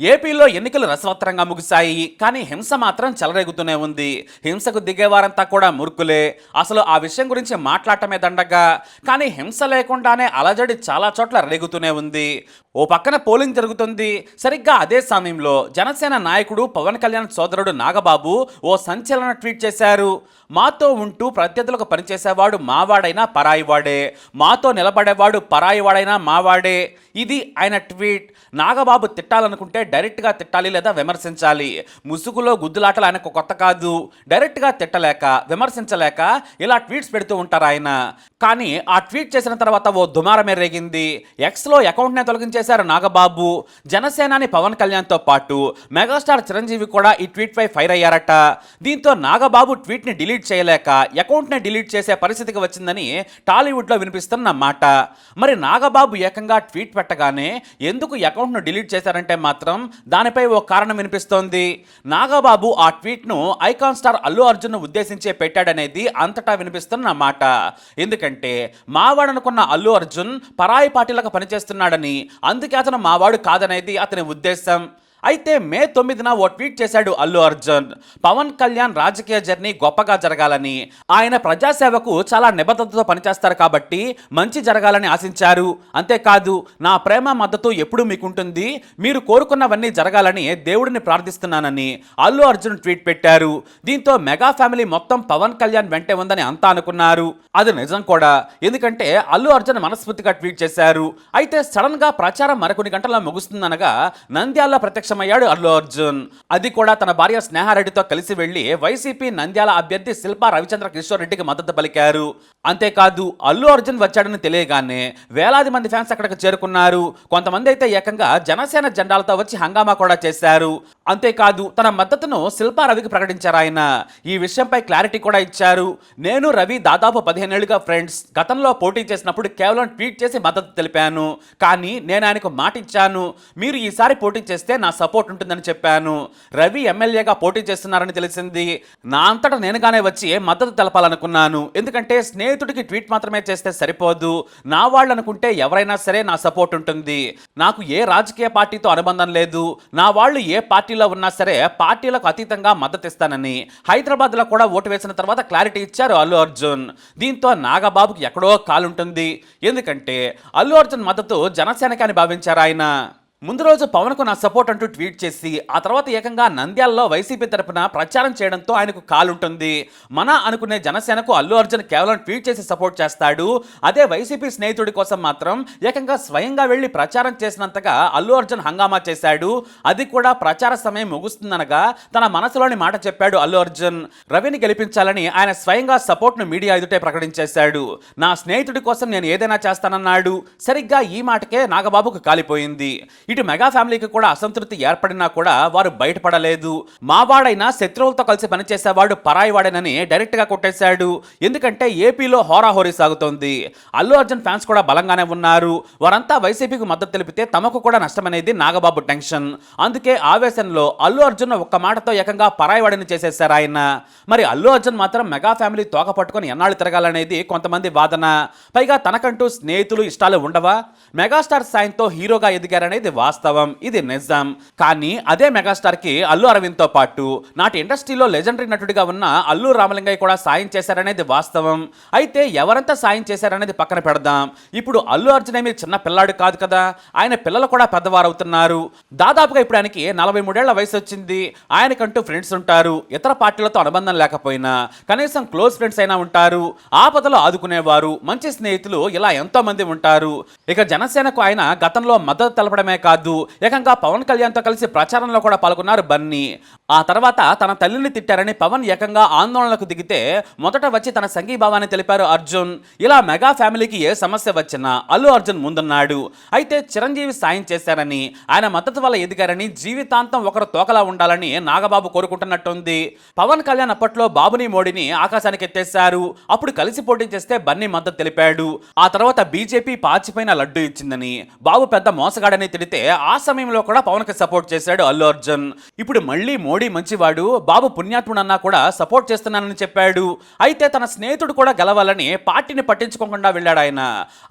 ఏపీలో ఎన్నికలు రసవత్తరంగా ముగిశాయి కానీ హింస మాత్రం చెలరేగుతూనే ఉంది. హింసకు దిగేవారంతా కూడా మురుకులే అసలు ఆ విషయం గురించి మాట్లాడటమే దండగా. కానీ హింస లేకుండానే అలజడి చాలా చోట్ల రేగుతూనే ఉంది. ఓ పక్కన పోలింగ్ జరుగుతుంది. సరిగ్గా అదే సమయంలో జనసేన నాయకుడు పవన్ కళ్యాణ్ సోదరుడు నాగబాబు ఓ సంచలన ట్వీట్ చేశారు. మాతో ఉంటూ ప్రత్యర్థులకు పనిచేసేవాడు మావాడైనా పరాయివాడే. మాతో నిలబడేవాడు పరాయివాడైనా మావాడే. ఇది ఆయన ట్వీట్. నాగబాబు తిట్టాలనుకుంటే డైరెక్ట్గా తిట్టాలి లేదా విమర్శించాలి? ముసుగులో గుద్దులాటలు ఆయనకు కొత్త కాదు. డైరెక్ట్గా తిట్టలేక విమర్శించలేక ఇలా ట్వీట్స్ పెడుతూ ఉంటారు ఆయన. కానీ ఆ ట్వీట్ చేసిన తర్వాత ఓ దుమారమే రేగింది. ఎక్స్లో అకౌంట్నే తొలగించేశారు నాగబాబు. జనసేనాని పవన్ కళ్యాణ్తో పాటు మెగాస్టార్ చిరంజీవి కూడా ఈ ట్వీట్పై ఫైర్ అయ్యారట. దీంతో నాగబాబు ట్వీట్ని డిలీట్ చేయలేక అకౌంట్ని డిలీట్ చేసే పరిస్థితికి వచ్చిందని టాలీవుడ్లో వినిపిస్తున్న మాట. మరి నాగబాబు ఏకంగా ట్వీట్ పెట్టగానే ఎందుకు అకౌంట్ను డిలీట్ చేశారంటే మాత్రం దానిపై ఓ కారణం వినిపిస్తోంది. నాగబాబు ఆ ట్వీట్ను ఐకాన్ స్టార్ అల్లు అర్జున్ను ఉద్దేశించే పెట్టాడనేది అంతటా వినిపిస్తున్న మాట. ఎందుకంటే మావాడనుకున్న అల్లు అర్జున్ పరాయి పార్టీలకు పనిచేస్తున్నాడని అందుకే అతను మావాడు కాదనేది అతని ఉద్దేశం. అయితే మే తొమ్మిదిన ఓ ట్వీట్ చేశాడు అల్లు అర్జున్. పవన్ కళ్యాణ్ రాజకీయ జర్నీ గొప్పగా జరగాలని. ఆయన ప్రజాసేవకు చాలా నిబద్ధతతో పనిచేస్తారు కాబట్టి మంచి జరగాలని ఆశించారు. అంతేకాదు నా ప్రేమ మద్దతు ఎప్పుడు మీకుంటుంది. మీరు కోరుకున్నవన్నీ జరగాలని దేవుడిని ప్రార్థిస్తున్నానని అల్లు అర్జున్ ట్వీట్ పెట్టారు. దీంతో మెగా ఫ్యామిలీ మొత్తం పవన్ కళ్యాణ్ వెంటే ఉందని అంతా అనుకున్నారు. అది నిజం కూడా. ఎందుకంటే అల్లు అర్జున్ మనస్ఫూర్తిగా ట్వీట్ చేశారు. అయితే సడన్గా ప్రచారం మరికొన్ని గంటల్లో ముగుస్తుందనగా నంద్యాల ప్రత్యక్ష ప్రత్యక్షమయ్యాడు అల్లు అర్జున్. అది కూడా తన భార్య స్నేహారెడ్డితో కలిసి వెళ్ళి వైసీపీ నంద్యాల అభ్యర్థి శిల్పా రవిచంద్ర కిషోర్ రెడ్డికి మద్దతు పలికారు. అంతేకాదు అల్లు అర్జున్ వచ్చాడని తెలియగానే వేలాది మంది ఫ్యాన్స్ అక్కడికి చేరుకున్నారు. కొంతమంది అయితే ఏకంగా జనసేన జెండాలతో వచ్చి హంగామా కూడా చేశారు. అంతేకాదు తన మద్దతును శిల్పా రవికి ప్రకటించారు ఆయన. ఈ విషయంపై క్లారిటీ కూడా ఇచ్చారు. నేను రవి దాదాపు పదిహేనేళ్ళుగా ఫ్రెండ్స్. గతంలో పోటీ చేసినప్పుడు కేవలం ట్వీట్ చేసి మద్దతు తెలిపాను. కానీ నేను ఆయనకు మాట ఇచ్చాను మీరు ఈసారి పోటీ చేస్తే నా సపోర్ట్ ఉంటుందని చెప్పాను. రవి ఎమ్మెల్యేగా పోటీ చేస్తున్నారని తెలిసింది. నా అంతటా నేనుగానే వచ్చి మద్దతు తెలపాలనుకున్నాను. ఎందుకంటే స్నేహితుడికి ట్వీట్ మాత్రమే చేస్తే సరిపోదు. నా వాళ్ళు అనుకుంటే ఎవరైనా సరే నా సపోర్ట్ ఉంటుంది. నాకు ఏ రాజకీయ పార్టీతో అనుబంధం లేదు. నా వాళ్ళు ఏ పార్టీలో ఉన్నా సరే పార్టీలకు అతీతంగా మద్దతు ఇస్తానని. హైదరాబాద్లో కూడా ఓటు వేసిన తర్వాత క్లారిటీ ఇచ్చారు అల్లు అర్జున్. దీంతో నాగబాబుకి ఎక్కడో కాలుంటుంది. ఎందుకంటే అల్లు అర్జున్ మద్దతు జనసేనకి అని భావించారు ఆయన. ముందు రోజు పవన్కు నా సపోర్ట్ అంటూ ట్వీట్ చేసి ఆ తర్వాత ఏకంగా నంద్యాలలో వైసీపీ తరపున ప్రచారం చేయడంతో ఆయనకు కాలుంటుంది. మన అనుకునే జనసేనకు అల్లు అర్జున్ కేవలం ట్వీట్ చేసి సపోర్ట్ చేస్తాడు. అదే వైసీపీ స్నేహితుడి కోసం మాత్రం ఏకంగా స్వయంగా వెళ్ళి ప్రచారం చేసినంతగా అల్లు అర్జున్ హంగామా చేశాడు. అది కూడా ప్రచార సమయం ముగుస్తుందనగా తన మనసులోని మాట చెప్పాడు అల్లు అర్జున్. రవిని గెలిపించాలని ఆయన స్వయంగా సపోర్ట్ను మీడియా ఎదుటే ప్రకటించేశాడు. నా స్నేహితుడి కోసం నేను ఏదైనా చేస్తానన్నాడు. సరిగ్గా ఈ మాటకే నాగబాబుకు కాలిపోయింది. ఇటు మెగా ఫ్యామిలీకి కూడా అసంతృప్తి ఏర్పడినా కూడా వారు బయటపడలేదు. మావాడైనా శత్రువులతో కలిసి పనిచేసేవాడు పరాయివాడేనని డైరెక్ట్గా కొట్టేశాడు. ఎందుకంటే ఏపీలో హోరాహోరీ సాగుతోంది. అల్లు అర్జున్ ఫ్యాన్స్ కూడా బలంగానే ఉన్నారు. వారంతా వైసీపీకి మద్దతు తెలిపితే తమకు కూడా నష్టమనేది నాగబాబు టెన్షన్. అందుకే ఆవేశంలో అల్లు అర్జున్ ఒక్క మాటతో ఏకంగా పరాయివాడిని చేసేశారు ఆయన. మరి అల్లు అర్జున్ మాత్రం మెగా ఫ్యామిలీ తోక పట్టుకొని ఎన్నాళ్ళు తిరగాలనేది కొంతమంది వాదన. పైగా తనకంటూ స్నేహితులు ఇష్టాలు ఉండవా? మెగాస్టార్ సాయంతో హీరోగా ఎదిగారనేది వాస్తవం. ఇది నిజం. కానీ అదే మెగాస్టార్కి అల్లు అరవింద్తో పాటు నాటి ఇండస్ట్రీలో లెజెండరీ నటుడిగా ఉన్న అల్లు రామలింగయ్య కూడా సాయం చేశారనేది వాస్తవం. అయితే ఎవరంతా సాయం చేశారనేది పక్కన పెడదాం. ఇప్పుడు అల్లు అర్జున్ ఏమి చిన్న పిల్లాడు కాదు కదా. ఆయన పిల్లలు కూడా పెద్దవారు అవుతున్నారు దాదాపుగా ఇప్పుడు ఆయనకి నలభై మూడేళ్ళ వయసు వచ్చింది. ఆయనకంటూ ఫ్రెండ్స్ ఉంటారు. ఇతర పార్టీలతో అనుబంధం లేకపోయినా కనీసం క్లోజ్ ఫ్రెండ్స్ అయినా ఉంటారు. ఆపదలో ఆదుకునేవారు. మంచి స్నేహితులు ఇలా ఎంతో మంది ఉంటారు. ఇక జనసేనకు ఆయన గతంలో మద్దతు తెలపడమే కాదు. ఏకంగా పవన్ కళ్యాణ్తో కలిసి ప్రచారంలో కూడా పాల్గొన్నారు బన్నీ. ఆ తర్వాత తన తల్లిని తిట్టారని పవన్ ఏకంగా ఆందోళనకు దిగితే మొదట వచ్చి తన సంఘీభావాన్ని తెలిపారు అర్జున్. ఇలా మెగా ఫ్యామిలీకి ఏ సమస్య వచ్చినా అల్లు అర్జున్ ముందున్నాడు. అయితే చిరంజీవి సాయం చేశారని ఆయన మద్దతు వల్ల ఎదిగారని జీవితాంతం ఒకరు తోకలా ఉండాలని నాగబాబు కోరుకుంటున్నట్టుంది. పవన్ కళ్యాణ్ అప్పట్లో బాబుని మోడీని ఆకాశానికి ఎత్తేశారు. అప్పుడు కలిసి పోటీ చేస్తే బన్నీ మద్దతు తెలిపాడు. ఆ తర్వాత బీజేపీ పాచిపోయిన లడ్డు ఇచ్చిందని బాబు పెద్ద మోసగాడని తిడితే అయితే ఆ సమయంలో కూడా పవన్కి సపోర్ట్ చేశాడు అల్లు అర్జున్. ఇప్పుడు మళ్ళీ మోడీ మంచివాడు బాబు పుణ్యాత్ముడు అన్నా కూడా సపోర్ట్ చేస్తున్నానని చెప్పాడు. అయితే తన స్నేహితుడు కూడా గెలవాలని పార్టీని పట్టించుకోకుండా వెళ్ళాడు ఆయన.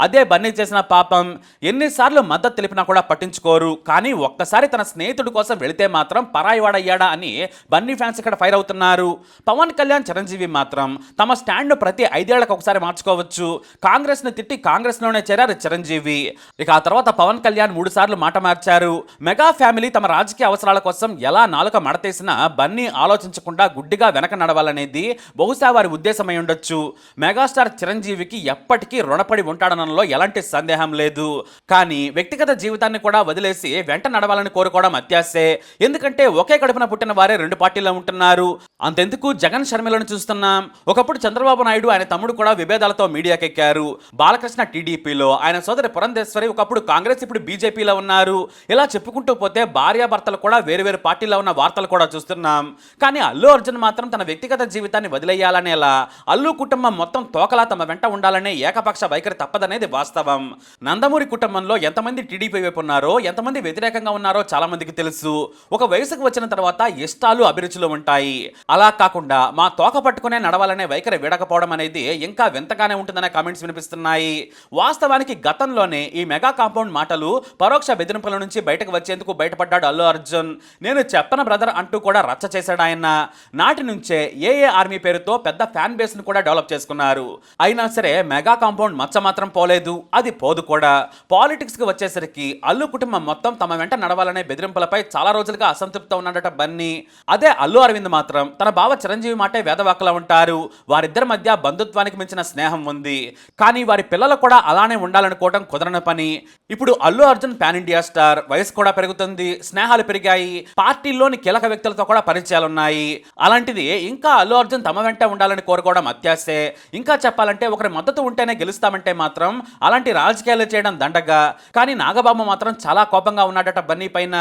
అదే బన్నీ చేసిన పాపం. ఎన్నిసార్లు మద్దతు తెలిపినా కూడా పట్టించుకోరు. కానీ ఒక్కసారి తన స్నేహితుడి కోసం వెళితే మాత్రం పరాయివాడయ్యాడా అని బన్నీ ఫ్యాన్స్ ఇక్కడ ఫైర్ అవుతున్నారు. పవన్ కళ్యాణ్ చిరంజీవి మాత్రం తమ స్టాండ్ ప్రతి ఐదేళ్ళకు ఒకసారి మార్చుకోవచ్చు. కాంగ్రెస్ని తిట్టి కాంగ్రెస్లోనే చేరారు చిరంజీవి. ఇక ఆ తర్వాత పవన్ కళ్యాణ్ మూడు సార్లు మాట మార్చారు. మెగా ఫ్యామిలీ తమ రాజకీయ అవసరాల కోసం ఎలా నాలుక మడతేసినా బన్నీ ఆలోచించకుండా గుడ్డిగా వెనక నడవాలనేది బహుశా వారి ఉద్దేశమై ఉండొచ్చు. మెగాస్టార్ చిరంజీవికి ఎప్పటికీ రుణపడి ఉంటాడనంలో ఎలాంటి సందేహం లేదు. కానీ వ్యక్తిగత జీవితాన్ని కూడా వదిలేసి వెంట నడవాలని కోరుకోవడం అత్యాసే ఎందుకంటే ఒకే కడుపున పుట్టిన వారే రెండు పార్టీల్లో ఉంటున్నారు. అంతెందుకు జగన్ షర్మిలను చూస్తున్నాం. ఒకప్పుడు చంద్రబాబు నాయుడు ఆయన తమ్ముడు కూడా విభేదాలతో మీడియాకెక్కారు. బాలకృష్ణ టీడీపీలో ఆయన సోదరి పురంధేశ్వరి ఒకప్పుడు కాంగ్రెస్ ఇప్పుడు బీజేపీలో ఉన్నారు. ఇలా చెప్పుకుంటూ పోతే భార్యాభర్తలు కూడా వేరు వేరు పార్టీలో ఉన్న వార్తలు కూడా చూస్తున్నాం. కానీ అల్లు అర్జున్ మాత్రం తన వ్యక్తిగత జీవితాన్ని వదిలేయాలనేలా అల్లు కుటుంబం మొత్తం తోకలా తమ వెంట ఉండాలనే ఏకపక్ష వైఖరి తప్పదనేది వాస్తవం. నందమూరి కుటుంబంలో ఎంతమంది టీడీపీ వైపు ఉన్నారో ఎంతమంది వ్యతిరేకంగా ఉన్నారో చాలా మందికి తెలుసు. ఒక వయసుకు వచ్చిన తర్వాత ఇష్టాలు అభిరుచులు ఉంటాయి. అలా కాకుండా మా తోక పట్టుకునే నడవాలనే వైఖరి వీడకపోవడం అనేది ఇంకా వింతగానే ఉంటుందనే కామెంట్స్ వినిపిస్తున్నాయి. వాస్తవానికి గతంలోనే ఈ మెగా కాంపౌండ్ మాటలు పరోక్ష బెదిరింపుల నుంచి బయటకు వచ్చేందుకు బయటపడ్డాడు అల్లు అర్జున్. నేను చెప్పన బ్రదర్ అంటూ కూడా రచ్చ చేశాడు ఆయన. నాటి నుంచే ఏఏ ఆర్మీ పేరుతో పెద్ద ఫ్యాన్ బేస్ను కూడా డెవలప్ చేసుకున్నారు. అయినా సరే మెగా కాంపౌండ్ మచ్చ మాత్రం పోలేదు. అది పోదు కూడా. పాలిటిక్స్కి వచ్చేసరికి అల్లు కుటుంబం మొత్తం తమ వెంట నడవాలనే బెదిరింపులపై చాలా రోజులుగా అసంతృప్తి ఉన్నాడట బన్నీ. అదే అల్లు అరవింద్ మాత్రం తన బావ చిరంజీవి మాటే వేదవాకలా ఉంటారు. వారిద్దరి మధ్య బంధుత్వానికి మించిన స్నేహం ఉంది. కానీ వారి పిల్లలు కూడా అలానే ఉండాలనుకోవడం కుదరని పని. ఇప్పుడు Allu Arjun pan India star వయసు కూడా పెరుగుతుంది స్నేహాలు పెరిగాయి పార్టీలోని కీలక వ్యక్తులతో కూడా పరిచయాలున్నాయి. అలాంటిది ఇంకా అల్లు అర్జున్ తమ వెంట ఉండాలని కోరుకోవడం అత్యాసే ఇంకా చెప్పాలంటే ఒకరి మద్దతు ఉంటేనే గెలుస్తామంటే మాత్రం అలాంటి రాజకీయాలు చేయడం దండగా. కానీ నాగబాబు మాత్రం చాలా కోపంగా ఉన్నాడట బన్నీ పైన.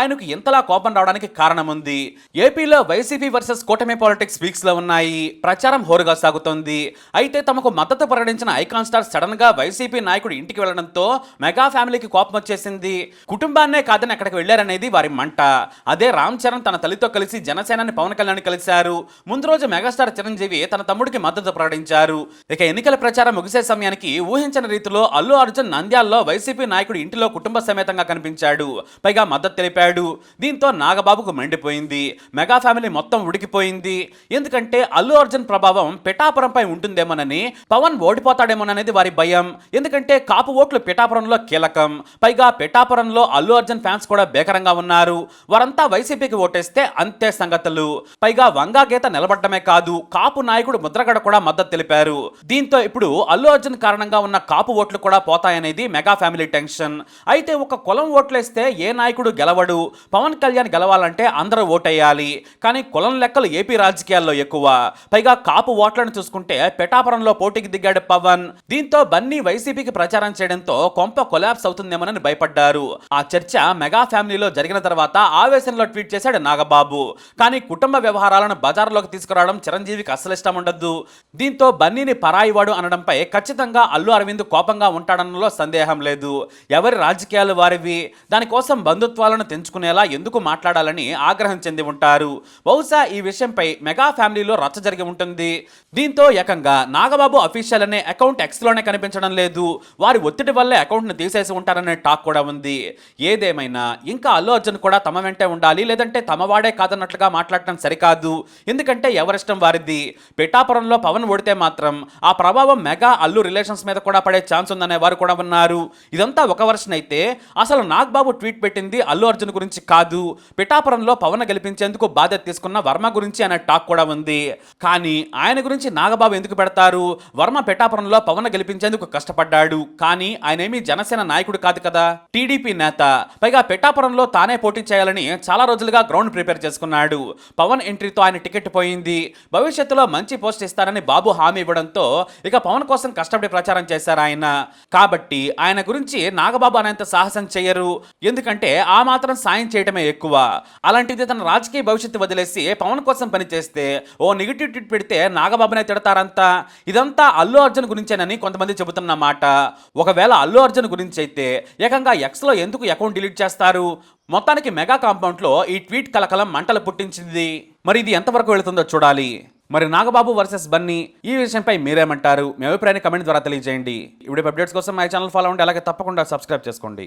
ఆయనకు ఇంతలా కోపం రావడానికి కారణం ఉంది ఏపీలో వైసీపీ వర్సెస్ కూటమి పాలిటిక్స్ వీక్స్లో ఉన్నాయి. ప్రచారం హోరుగా సాగుతోంది. అయితే తమకు మద్దతు ప్రకటించిన ఐకాన్ స్టార్ సడన్గా వైసీపీ నాయకుడు ఇంటికి వెళ్ళడంతో మెగా ఫ్యామిలీకి కోపం వచ్చేసింది. కుటుంబాన్నే కాదని అక్కడికి వెళ్ళారనేది వారి మంట. అదే రామ్ చరణ్ తన తల్లితో కలిసి జనసేనాని పవన్ కళ్యాణ్ కలిశారు. ముందు రోజు మెగాస్టార్ చిరంజీవి తన తమ్ముడికి మద్దతు ప్రకటించారు. ఇక ఎన్నికల ప్రచారం ముగిసే సమయానికి ఊహించని రీతిలో అల్లు అర్జున్ నంద్యాలలో వైసీపీ నాయకుడు ఇంటిలో కుటుంబ సమేతంగా కనిపించాడు. పైగా మద్దతు తెలిపాడు. దీంతో నాగబాబుకు మండిపోయింది. మెగా ఫ్యామిలీ మొత్తం ఉడికిపోయింది. ఎందుకంటే అల్లు అర్జున్ ప్రభావం పిఠాపురంపై ఉంటుందేమోనని పవన్ ఓడిపోతాడేమోననేది వారి భయం. ఎందుకంటే కాపు ఓట్లు పిఠాపురంలో కీలకం. పైగా పిఠాపురంలో అల్లు అర్జున్ ఫ్యాన్స్ కూడా బేకరంగా ఉన్నారు. వారంతా వైసీపీకి ఓటేస్తే అంతే సంగతులు. పైగా వంగా గీత నిలబడమే కాదు కాపు నాయకుడు ముద్రగడ కూడా మద్దతు తెలిపారు. దీంతో ఇప్పుడు అల్లు అర్జున్ కారణంగా ఉన్న కాపు ఓట్లు కూడా పోతాయనేది మెగా ఫ్యామిలీ టెన్షన్. అయితే ఒక కులం ఓట్లేస్తే ఏ నాయకుడు గెలవడు? పవన్ కళ్యాణ్ గెలవాలంటే అందరూ ఓటేయాలి. కానీ కులం లెక్కలు ఏపీ రాజకీయాల్లో ఎక్కువ. పైగా కాపు ఓట్లను చూసుకుంటే పిఠాపురంలో పోటీకి దిగాడు పవన్. దీంతో బన్నీ వైసీపీకి ప్రచారం చేయడంతో కొంప కొలాప్స్ అవుతుందేమోనని భయపడ్డారు. ఆ చర్చ మెగా ఫ్యామిలీలో జరిగిన తర్వాత ఆవేశంలో ట్వీట్ చేశాడు నాగబాబు. కానీ కుటుంబ వ్యవహారాలను బజార్లోకి తీసుకురావడం చిరంజీవికి అస్సలు ఇష్టం ఉండదు. దీంతో బన్నీని పరాయివాడు అనడంపై ఖచ్చితంగా అల్లు అరవింద్ కోపంగా ఉంటాడనలో సందేహం లేదు. ఎవరి రాజకీయాలు వారివి? దానికోసం బంధుత్వాలను తెంచుకునేలా ఎందుకు మాట్లాడాలని ఆగ్రహం చెంది ఉంటారు. బహుశా ఈ విషయంపై మెగా ఫ్యామిలీలో రచ్చ జరిగి ఉంటుంది. దీంతో ఏకంగా నాగబాబు అఫీషియల్ అనే అకౌంట్ ఎక్స్లోనే కనిపించడం లేదు. వారి ఒత్తిడి వల్లే అకౌంట్ను తీసేసి ఉంటారనే టాక్ కూడా ఉంది. ఏదేమైనా ఇంకా అల్లు అర్జున్ కూడా తమ వెంటే ఉండాలి లేదంటే తమ వాడే కాదన్నట్లుగా మాట్లాడటం సరికాదు. ఎందుకంటే ఎవరిష్టం వారిది? పిఠాపురంలో పవన్ ఓడితే మాత్రం ఆ ప్రభావం మెగా అల్లు రిలేషన్స్ మీద కూడా పడే ఛాన్స్ ఉందనే వారు కూడా ఉన్నారు. ఇదంతా ఒక వర్షన్ అయితే అసలు నాగ్బాబు ట్వీట్ పెట్టింది అల్లు అర్జున్ గురించి కాదు. పిఠాపురంలో పవన్ గెలిపించేందుకు బాధ్యత తీసుకున్న వర్మ గురించి అనే టాక్ కూడా ఉంది. కానీ ఆయన గురించి నాగబాబు ఎందుకు పెడతారు? వర్మ పిఠాపురంలో పవన్ గెలిపించేందుకు కష్టపడ్డాడు. కానీ ఆయన ఏమీ జనసేన నాయకుడు కాదు కదా. టీడీపీ నేత. పైగా పిఠాపురంలో తానే పోటీ చేయాలని చాలా రోజులుగా గ్రౌండ్ ప్రిపేర్ చేసుకున్నాడు. పవన్ ఎంట్రీతో ఆయన టికెట్ పోయింది. భవిష్యత్తులో మంచి పోస్ట్ ఇస్తారని బాబు హామీ ఇవ్వడంతో ఇక పవన్ కోసం కష్టపడి ప్రచారం చేశారు ఆయన. కాబట్టి ఆయన గురించి నాగబాబు అనేంత సాహసం చేయరు. ఎందుకంటే ఆ మాత్రం సాయం చేయటమే ఎక్కువ. అలాంటిది తన రాజకీయ భవిష్యత్తు వదిలేసి పవన్ కోసం పనిచేస్తే ఓ నెగిటివ్ ట్వీట్ పెడితే నాగబాబునే తిడతారంతా. ఇదంతా అల్లు అర్జున్ గురించేనని కొంతమంది చెబుతున్నమాట ఒకవేళ అల్లు అర్జున్ గురించి అయితే ఏకంగా ఎక్స్లో ఎందుకు అకౌంట్ డిలీట్ చేస్తారు? మొత్తానికి మెగా కాంపౌండ్లో ఈ ట్వీట్ కలకలం మంటలు పుట్టించింది. మరి ఇది ఎంతవరకు వెళుతుందో చూడాలి. మరి నాగబాబు వర్సెస్ బన్నీ ఈ విషయంపై మీరేమంటారు? మీ అభిప్రాయాన్ని కమెంట్ ద్వారా తెలియజేయండి. ఇప్పుడు అప్డేట్స్ కోసం మై ఛానల్ ఫాలో అవ్వండి అలాగే తప్పకుండా సబ్స్క్రైబ్ చేసుకోండి.